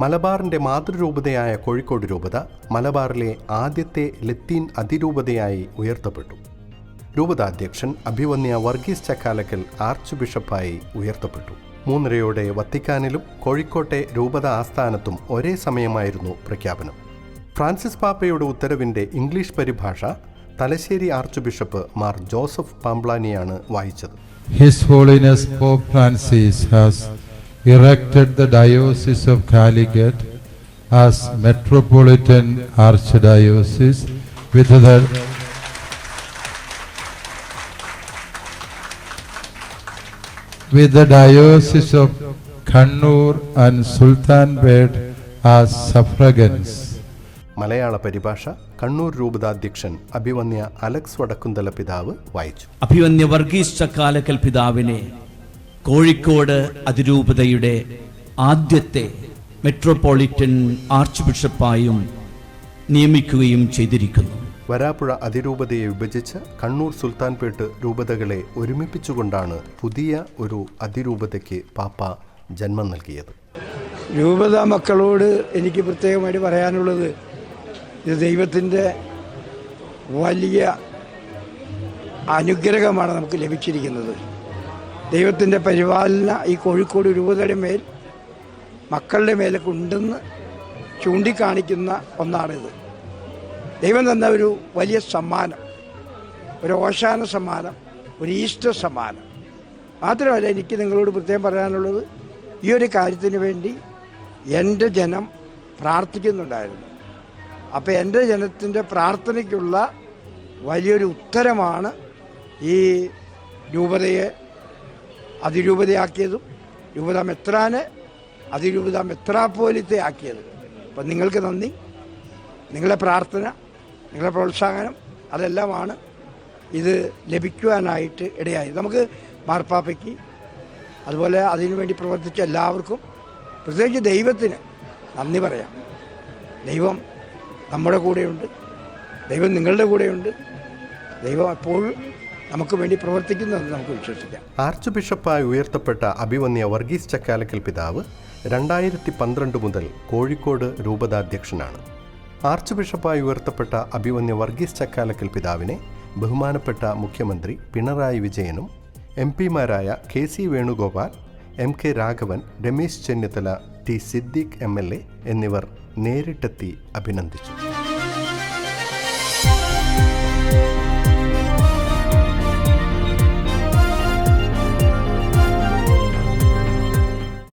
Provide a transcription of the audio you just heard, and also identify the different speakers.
Speaker 1: മലബാറിന്റെ മാതൃരൂപതയായ കോഴിക്കോട് രൂപത മലബാറിലെ ആദ്യത്തെ ലത്തീൻ അതിരൂപതയായി ഉയർത്തപ്പെട്ടു. രൂപതാധ്യക്ഷൻ അഭിവന്യ വർഗീസ് ചക്കാലക്കൽ ആർച്ച് ബിഷപ്പായി ഉയർത്തപ്പെട്ടു. മൂന്നരയോടെ വത്തിക്കാനിലും കോഴിക്കോട്ടെ രൂപത ആസ്ഥാനത്തും ഒരേ സമയമായിരുന്നു പ്രഖ്യാപനം. ഫ്രാൻസിസ് പാപ്പയുടെ ഉത്തരവിന്റെ ഇംഗ്ലീഷ് പരിഭാഷ Thalassery archbishop Mar Joseph പാംപ്ലാനിയാണ് വായിച്ചത്.
Speaker 2: His Holiness Pope Francis has erected the Diocese of Calicut as Metropolitan Archdiocese with the with the Diocese of Kannur and Sultanbed as suffragans.
Speaker 1: മലയാള പരിഭാഷ കണ്ണൂർ രൂപതാധ്യക്ഷൻ അഭിവന്യ അലക്സ് വടക്കുന്തല പിതാവ് വായിച്ചു
Speaker 3: അഭിവന്യ വർഗീസ് ചക്കാലക്കൽ പിതാവിനെ കോഴിക്കോട് അതിരൂപതയുടെ ആദ്യത്തെ മെട്രോപൊളിറ്റൻ ആർച്ച് ബിഷപ്പായും നിയമിക്കുകയും ചെയ്തിരിക്കുന്നു.
Speaker 1: വരാപ്പുഴ അതിരൂപതയെ വിഭജിച്ച് കണ്ണൂർ സുൽത്താൻപേട്ട് രൂപതകളെ ഒരുമിപ്പിച്ചുകൊണ്ടാണ് പുതിയ ഒരു അതിരൂപതയ്ക്ക് പാപ്പ ജന്മം നൽകിയത്.
Speaker 4: രൂപത മക്കളോട് എനിക്ക് പ്രത്യേകമായിട്ട് പറയാനുള്ളത് ഇത് ദൈവത്തിന്റെ വലിയ അനുഗ്രഹമാണ് നമുക്ക് ലഭിച്ചിരിക്കുന്നത്. ദൈവത്തിന്റെ പരിപാലന ഈ കോഴിക്കോട് രൂപതയുടെ മേൽ മക്കളുടെ മേലൊക്കെ ഉണ്ടെന്ന് ചൂണ്ടിക്കാണിക്കുന്ന ഒന്നാണിത്. ദൈവം തന്ന ഒരു വലിയ സമ്മാനം ഒരു ഓശാന സമ്മാനം ഒരു ഈസ്റ്റർ സമ്മാനം. മാത്രമല്ല എനിക്ക് നിങ്ങളോട് പ്രത്യേകം പറയാനുള്ളത് ഈ ഒരു കാര്യത്തിന് വേണ്ടി എന്റെ ജനം പ്രാർത്ഥിക്കുന്നുണ്ടായിരുന്നു. അപ്പോൾ എന്റെ ജനത്തിന്റെ പ്രാർത്ഥനയ്ക്കുള്ള വലിയൊരു ഉത്തരമാണ് ഈ രൂപതയെ അതിരൂപതയാക്കിയതും രൂപത മെത്രാന് അതിരൂപത മെത്രാപ്പോലിത്തെ ആക്കിയത് അപ്പം നിങ്ങൾക്ക് നന്ദി. നിങ്ങളുടെ പ്രാർത്ഥന നിങ്ങളുടെ പ്രോത്സാഹനം അതെല്ലാമാണ് ഇത് ലഭിക്കുവാനായിട്ട് ഇടയായത്. നമുക്ക് മാർപ്പാപ്പയ്ക്ക് അതുപോലെ അതിനുവേണ്ടി പ്രവർത്തിച്ച എല്ലാവർക്കും പ്രത്യേകിച്ച് ദൈവത്തിന് നന്ദി പറയാം. ദൈവം നമ്മുടെ കൂടെയുണ്ട്. ദൈവം നിങ്ങളുടെ കൂടെയുണ്ട്. ദൈവം എപ്പോഴും നമുക്ക് വേണ്ടി പ്രവർത്തിക്കുന്നതെന്ന് നമുക്ക് വിശ്വസിക്കാം.
Speaker 1: ആർച്ച് ബിഷപ്പായി ഉയർത്തപ്പെട്ട അഭിവന്യ വർഗീസ് ചക്കാലക്കൽ പിതാവ് രണ്ടായിരത്തി പന്ത്രണ്ട് മുതൽ കോഴിക്കോട് രൂപതാധ്യക്ഷനാണ്. ആർച്ച് ബിഷപ്പായി ഉയർത്തപ്പെട്ട അഭിവന്യ വർഗീസ് ചക്കാലക്കൽ പിതാവിനെ ബഹുമാനപ്പെട്ട മുഖ്യമന്ത്രി പിണറായി വിജയനും M പിമാരായ K C Venugopal M K Raghavan Ramesh Chennithala T Siddique M L A എന്നിവർ നേരിട്ടെത്തി അഭിനന്ദിച്ചു.